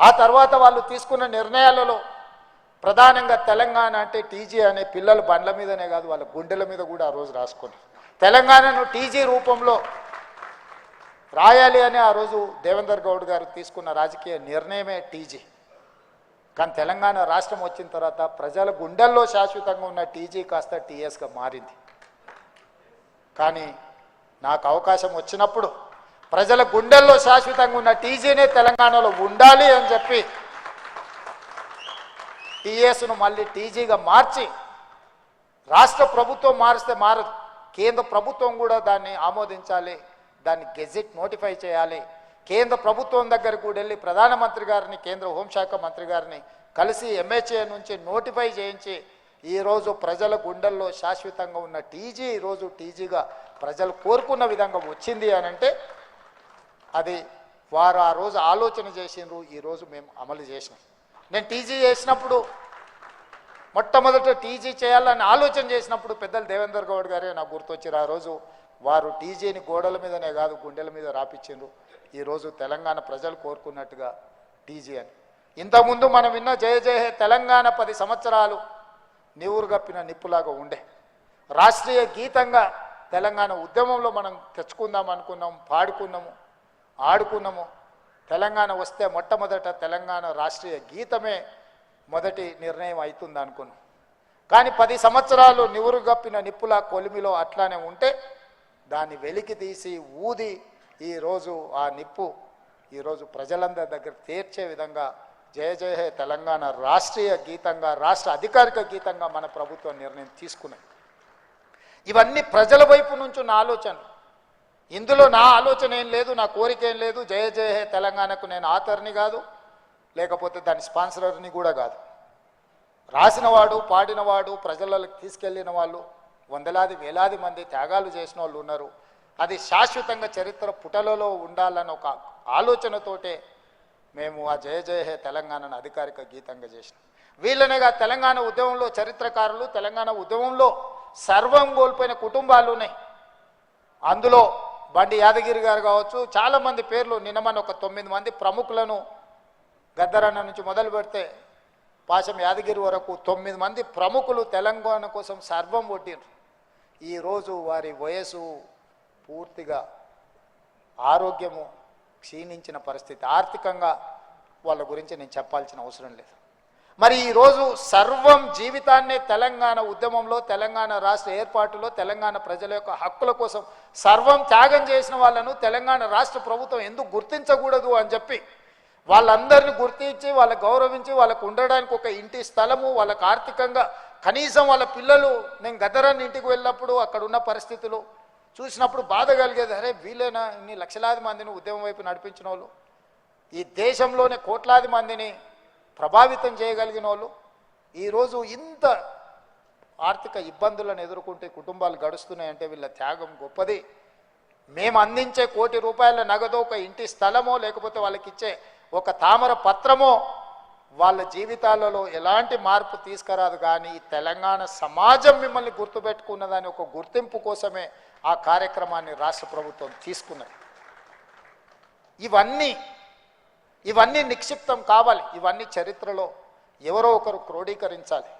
ఆ తర్వాత వాళ్ళు తీసుకున్న నిర్ణయాలలో ప్రధానంగా తెలంగాణ అంటే టీజీ అనే పిల్లలు బండ్ల మీదనే కాదు వాళ్ళ గుండెల మీద కూడా ఆ రోజు రాసుకున్నారు. తెలంగాణను టీజీ రూపంలో రాయాలి అని ఆ రోజు దేవేందర్ గౌడ్ గారు తీసుకున్న రాజకీయ నిర్ణయమే టీజీ. కానీ తెలంగాణ రాష్ట్రం వచ్చిన తర్వాత ప్రజల గుండెల్లో శాశ్వతంగా ఉన్న టీజీ కాస్త టీఎస్గా మారింది. కానీ నాకు అవకాశం వచ్చినప్పుడు ప్రజల గుండెల్లో శాశ్వతంగా ఉన్న టీజీనే తెలంగాణలో ఉండాలి అని చెప్పి టీఎస్ను మళ్ళీ టీజీగా మార్చి రాష్ట్ర ప్రభుత్వం మారిస్తే మారదు కేంద్ర ప్రభుత్వం కూడా దాన్ని ఆమోదించాలి దాన్ని గెజిట్ నోటిఫై చేయాలి. కేంద్ర ప్రభుత్వం దగ్గరకు కూడా వెళ్ళి ప్రధానమంత్రి గారిని కేంద్ర హోంశాఖ మంత్రి గారిని కలిసి ఎంహెచ్ఏ నుంచి నోటిఫై చేయించి ఈరోజు ప్రజల గుండెల్లో శాశ్వతంగా ఉన్న టీజీ ఈరోజు టీజీగా ప్రజలు కోరుకున్న విధంగా వచ్చింది అని అంటే అది వారు ఆ రోజు ఆలోచన చేసిండ్రు ఈరోజు మేము అమలు చేసినాం. నేను టీజీ చేసినప్పుడు మొట్టమొదట టీజీ చేయాలని ఆలోచన చేసినప్పుడు పెద్దలు దేవేందర్ గౌడ్ గారే నాకు గుర్తొచ్చారు ఆ రోజు వారు టీజీని గోడల మీదనే కాదు గుండెల మీద రాపిచ్చిండ్రు. ఈరోజు తెలంగాణ ప్రజలు కోరుకున్నట్టుగా టీజీ అని. ఇంతకుముందు మనం విన్న జయ జయ హే తెలంగాణ పది సంవత్సరాలు నివురు గప్పిన నిప్పులాగా ఉండే. రాష్ట్రీయ గీతంగా తెలంగాణ ఉద్యమంలో మనం తెచ్చుకుందాం అనుకున్నాం పాడుకున్నాము. ఆడుకున్నాము. తెలంగాణ వస్తే మొట్టమొదట తెలంగాణ రాష్ట్రీయ గీతమే మొదటి నిర్ణయం అవుతుంది అనుకున్నాం. కానీ పది సంవత్సరాలు నివురు గప్పిన నిప్పుల కొలిమిలో అట్లానే ఉంటే దాన్ని వెలికి తీసి ఊది ఈరోజు ఆ నిప్పు ఈరోజు ప్రజలందరి దగ్గర తీర్చే విధంగా జయ జయ హే తెలంగాణ రాష్ట్రీయ గీతంగా రాష్ట్ర అధికారిక గీతంగా మన ప్రభుత్వం నిర్ణయం తీసుకున్నది. ఇవన్నీ ప్రజల వైపు నుంచి ఉన్న ఆలోచన ఇందులో నా ఆలోచన ఏం లేదు నా కోరిక ఏం లేదు. జయ జయ హే తెలంగాణకు నేను ఆథర్ని కాదు లేకపోతే దాని స్పాన్సరర్ని కూడా కాదు. రాసినవాడు పాడినవాడు ప్రజలకు తీసుకెళ్ళిన వాళ్ళు వందలాది వేలాది మంది త్యాగాలు చేసిన వాళ్ళు ఉన్నారు. అది శాశ్వతంగా చరిత్ర పుటలలో ఉండాలని ఒక ఆలోచనతోటే మేము ఆ జయ జయ హే తెలంగాణను అధికారిక గీతంగా చేసినాం. వీళ్ళనేగా తెలంగాణ ఉద్యమంలో చరిత్రకారులు తెలంగాణ ఉద్యమంలో సర్వం కోల్పోయిన కుటుంబాలు ఉన్నాయి. అందులో బండి యాదగిరి గారు కావచ్చు చాలా మంది పేర్లు నిన్నమని ఒక తొమ్మిది మంది ప్రముఖులను గద్దరన్న నుంచి మొదలు పెడితే పాశం యాదగిరి వరకు తొమ్మిది మంది ప్రముఖులు తెలంగాణ కోసం సర్వం కొట్టిండ్రు. ఈరోజు వారి వయసు పూర్తిగా ఆరోగ్యము క్షీణించిన పరిస్థితి. ఆర్థికంగా వాళ్ళ గురించి నేను చెప్పాల్సిన అవసరం లేదు. మరి ఈరోజు సర్వం జీవితాన్నే తెలంగాణ ఉద్యమంలో తెలంగాణ రాష్ట్ర ఏర్పాటులో తెలంగాణ ప్రజల యొక్క హక్కుల కోసం సర్వం త్యాగం చేసిన వాళ్ళను తెలంగాణ రాష్ట్ర ప్రభుత్వం ఎందుకు గుర్తించకూడదు అని చెప్పి వాళ్ళందరిని గుర్తించి వాళ్ళ గౌరవించి వాళ్ళకు ఉండడానికి ఒక ఇంటి స్థలము వాళ్ళకు ఆర్థికంగా కనీసం వాళ్ళ పిల్లలు నేను గదరాన్ని ఇంటికి వెళ్ళినప్పుడు అక్కడ ఉన్న పరిస్థితులు చూసినప్పుడు బాధ కలిగేది అరే వీళ్ళైనా ఇన్ని లక్షలాది మందిని ఉద్యమం వైపు నడిపించిన వాళ్ళు? ఈ దేశంలోనే కోట్లాది మందిని ప్రభావితం చేయగలిగిన వాళ్ళు ఈరోజు ఇంత ఆర్థిక ఇబ్బందులను ఎదుర్కొంటే కుటుంబాలు గడుస్తున్నాయంటే వీళ్ళ త్యాగం గొప్పది. మేము అందించే కోటి రూపాయల నగదు ఒక ఇంటి స్థలమో లేకపోతే వాళ్ళకి ఇచ్చే ఒక తామర పత్రమో వాళ్ళ జీవితాలలో ఎలాంటి మార్పు తీసుకురాదు. కానీ ఈ తెలంగాణ సమాజం మిమ్మల్ని గుర్తుపెట్టుకున్నదని ఒక గుర్తింపు కోసమే ఆ కార్యక్రమాన్ని రాష్ట్ర ప్రభుత్వం తీసుకున్నది. ఇవన్నీ ఇవన్నీ నిక్షిప్తం కావాలి. ఇవన్నీ చరిత్రలో ఎవరో ఒకరు క్రోడీకరించాలి.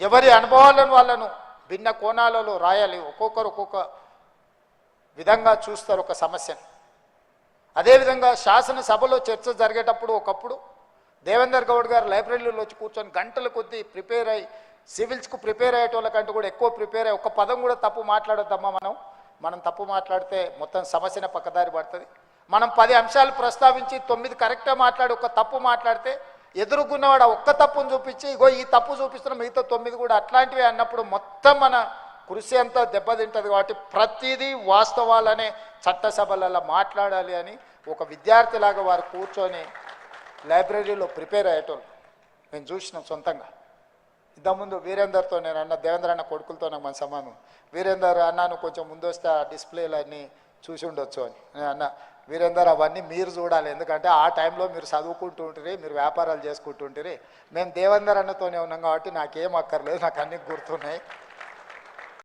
ఎవరి అనుభవాలను వాళ్ళను భిన్న కోణాలలో రాయాలి. ఒక్కొక్కరు ఒక్కొక్క విధంగా చూస్తారు ఒక సమస్యను. అదేవిధంగా శాసనసభలో చర్చ జరిగేటప్పుడు ఒకప్పుడు దేవేందర్ గౌడ్ గారు లైబ్రరీలో వచ్చి కూర్చొని గంటల కొద్దీ ప్రిపేర్ అయ్యి సివిల్స్కు ప్రిపేర్ అయ్యేటోళ్ళకంటే కూడా ఎక్కువ ప్రిపేర్ అయ్యి ఒక పదం కూడా తప్పు మాట్లాడొద్దమ్మా మనం. మనం తప్పు మాట్లాడితే మొత్తం సమస్యనే పక్కదారి పడుతుంది. మనం పది అంశాలు ప్రస్తావించి తొమ్మిది కరెక్ట్గా మాట్లాడి ఒక తప్పు మాట్లాడితే ఎదుర్కొన్నవాడు ఒక్క తప్పును చూపించి ఇగో ఈ తప్పు చూపిస్తున్న మిగతా తొమ్మిది కూడా అట్లాంటివి అన్నప్పుడు మొత్తం మన కృషి అంతా దెబ్బతింటుంది కాబట్టి ప్రతిదీ వాస్తవాలనే చట్టసభలలో మాట్లాడాలి అని ఒక విద్యార్థిలాగా వారు కూర్చొని లైబ్రరీలో ప్రిపేర్ అయ్యేటోళ్ళు. నేను చూసినాం సొంతంగా. ఇంతకుముందు వీరేందర్తో నేను అన్న దేవేంద్ర అన్న కొడుకులతో నాకు మన సమానం వీరేందర్ అన్నాను కొంచెం ముందు వస్తే ఆ డిస్ప్లేలన్నీ చూసి ఉండొచ్చు అని. నేను అన్న వీరేందర్ అవన్నీ మీరు చూడాలి. ఎందుకంటే ఆ టైంలో మీరు చదువుకుంటూ ఉంటుంది మీరు వ్యాపారాలు చేసుకుంటుంటిరి మేము దేవేందర్ అన్నతోనే ఉన్నాం కాబట్టి నాకేం అక్కర్లేదు నాకు అన్నీ గుర్తున్నాయి.